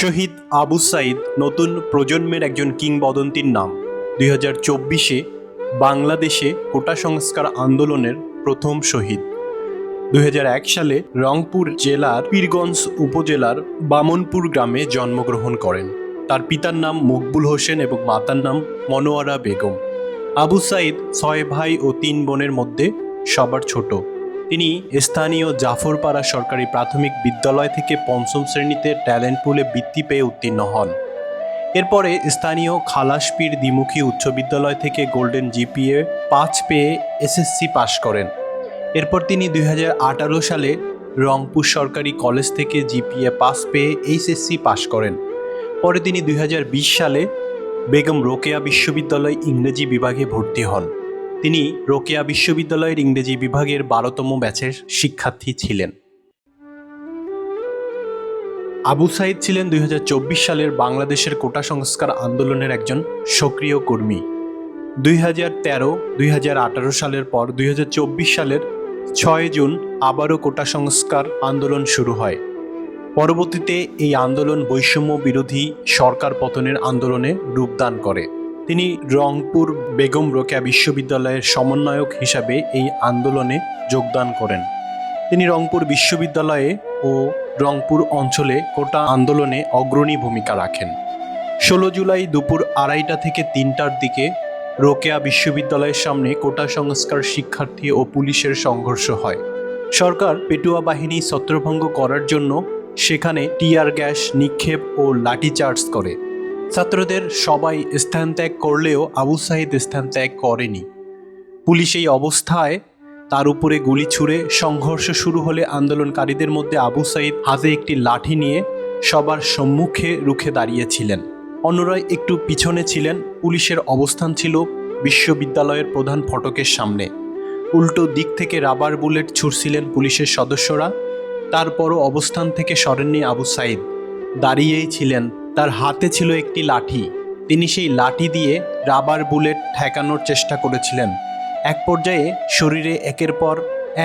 শহীদ আবু সাইদ নতুন প্রজন্মের একজন কিংবদন্তির নাম। দুই হাজার চব্বিশে বাংলাদেশে কোটা সংস্কার আন্দোলনের প্রথম শহীদ। দুই হাজার এক সালে রংপুর জেলার পীরগঞ্জ উপজেলার বামনপুর গ্রামে জন্মগ্রহণ করেন। তার পিতার নাম মকবুল হোসেন এবং মাতার নাম মনোয়ারা বেগম। আবু সাইদ ছয় ভাই ও তিন বোনের মধ্যে সবার ছোট। তিনি স্থানীয় জাফরপাড়া সরকারি প্রাথমিক বিদ্যালয় থেকে পঞ্চম শ্রেণীতে ট্যালেন্ট পুলে বৃত্তি পেয়ে উত্তীর্ণ হন। এরপরে স্থানীয় খালাসপীর দ্বিমুখী উচ্চ বিদ্যালয় থেকে গোল্ডেন জিপিএ পাঁচ পেয়ে এসএসসি পাশ করেন। এরপর তিনি দুই হাজার আঠারো সালে রংপুর সরকারি কলেজ থেকে জিপিএ পাস পেয়ে এইচএসসি পাশ করেন। পরে তিনি দুই হাজার বিশ সালে বেগম রোকেয়া বিশ্ববিদ্যালয় ইংরেজি বিভাগে ভর্তি হন। তিনি রোকেয়া বিশ্ববিদ্যালয়ের ইংরেজি বিভাগের বারোতম ব্যাচের শিক্ষার্থী ছিলেন। আবু সাইদ ছিলেন দুই হাজার চব্বিশ সালের বাংলাদেশের কোটা সংস্কার আন্দোলনের একজন সক্রিয় কর্মী। দুই হাজার তেরো, দুই সালের পর দুই হাজার চব্বিশ সালের ছয় জুন আবারও কোটা সংস্কার আন্দোলন শুরু হয়। পরবর্তীতে এই আন্দোলন বৈষম্য বিরোধী সরকার পতনের আন্দোলনে রূপদান করে। তিনি রংপুর বেগম রোকেয়া বিশ্ববিদ্যালয়ের সমন্বয়ক হিসাবে এই আন্দোলনে যোগদান করেন। তিনি রংপুর বিশ্ববিদ্যালয়ে ও রংপুর অঞ্চলে কোটা আন্দোলনে অগ্রণী ভূমিকা রাখেন। ষোলো জুলাই দুপুর আড়াইটা থেকে তিনটার দিকে রোকেয়া বিশ্ববিদ্যালয়ের সামনে কোটা সংস্কার শিক্ষার্থী ও পুলিশের সংঘর্ষ হয়। সরকার পেটুয়া বাহিনী ছত্রভঙ্গ করার জন্য সেখানে টিয়ার গ্যাস, নিক্ষেপ ও লাঠিচার্জ করে। ছাত্রদের সবাই স্থান ত্যাগ করলেও আবু সাহিদ স্থান ত্যাগ করেনি। পুলিশ এই অবস্থায় তার উপরে গুলি ছুড়ে সংঘর্ষ শুরু হলে আন্দোলনকারীদের মধ্যে আবু সাইদ হাতে একটি লাঠি নিয়ে সবার সম্মুখে রুখে দাঁড়িয়েছিলেন। অন্যরা একটু পিছনে ছিলেন, পুলিশের অবস্থান ছিল বিশ্ববিদ্যালয়ের প্রধান ফটকের সামনে। উল্টো দিক থেকে রাবার বুলেট ছুড়ছিলেন পুলিশের সদস্যরা। তারপরও অবস্থান থেকে সরেননি আবু সাইদ। দাঁড়িয়েই ছিলেন তার হাতে ছিল একটি লাঠি। তিনি সেই লাঠি দিয়ে রাবার বুলেট ঠেকানোর চেষ্টা করেছিলেন। এক পর্যায়ে শরীরে একের পর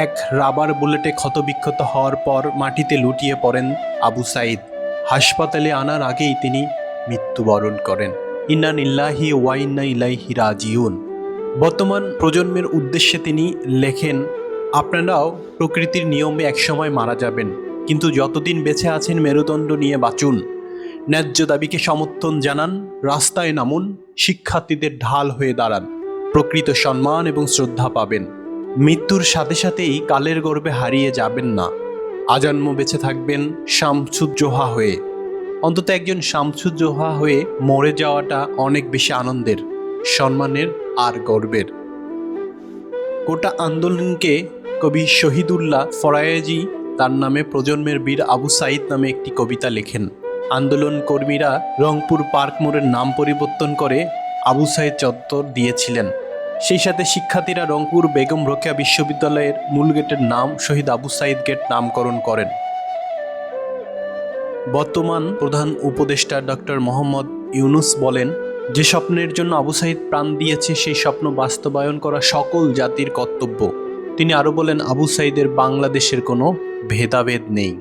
এক রাবার বুলেটে ক্ষতবিক্ষত হওয়ার পর মাটিতে লুটিয়ে পড়েন আবু সাইদ হাসপাতালে আনার আগেই তিনি মৃত্যুবরণ করেন। ইন্নান ইল্লাহি ওয়াইন্না ইলাইহি রাজিউন। বর্তমান প্রজন্মের উদ্দেশ্যে তিনি লেখেন, আপনারাও প্রকৃতির নিয়মে একসময় মারা যাবেন, কিন্তু যতদিন বেঁচে আছেন মেরুদণ্ড নিয়ে বাঁচুন। ন্যায্য দাবিকে সমর্থন জানান, রাস্তায় নামুন, শিক্ষার্থীদের ঢাল হয়ে দাঁড়ান, প্রকৃত সম্মান এবং শ্রদ্ধা পাবেন। মৃত্যুর সাথে সাথেই কালের গর্বে হারিয়ে যাবেন না। আজন্ম বেঁচে থাকবেন শামসুজ্জোহা হয়ে। অন্তত একজন শামসুজ্জোহা হয়ে মরে যাওয়াটা অনেক বেশি আনন্দের, সম্মানের আর গর্বের। গোটা আন্দোলনকে কবি শহীদুল্লাহ ফরায়েজি তার নামে প্রজন্মের বীর আবু সাইদ নামে একটি কবিতা লেখেন। আন্দোলন কর্মীরা রংপুর পার্ক মোড়ের নাম পরিবর্তন করে আবু সাইদ চত্বর দিয়েছিলেন। সেই সাথে শিক্ষার্থীরা রংপুর বেগম রোকেয়া বিশ্ববিদ্যালয়ের মূল গেটের নাম শহীদ আবু সাইদ গেট নামকরণ করেন। বর্তমান প্রধান উপদেষ্টা ডক্টর মোহাম্মদ ইউনুস বলেন, যে স্বপ্নের জন্য আবু সাইদ প্রাণ দিয়েছে, সেই স্বপ্ন বাস্তবায়ন করা সকল জাতির কর্তব্য। তিনি আরও বলেন, আবু সাইদের বাংলাদেশের কোনো ভেদাভেদ নেই।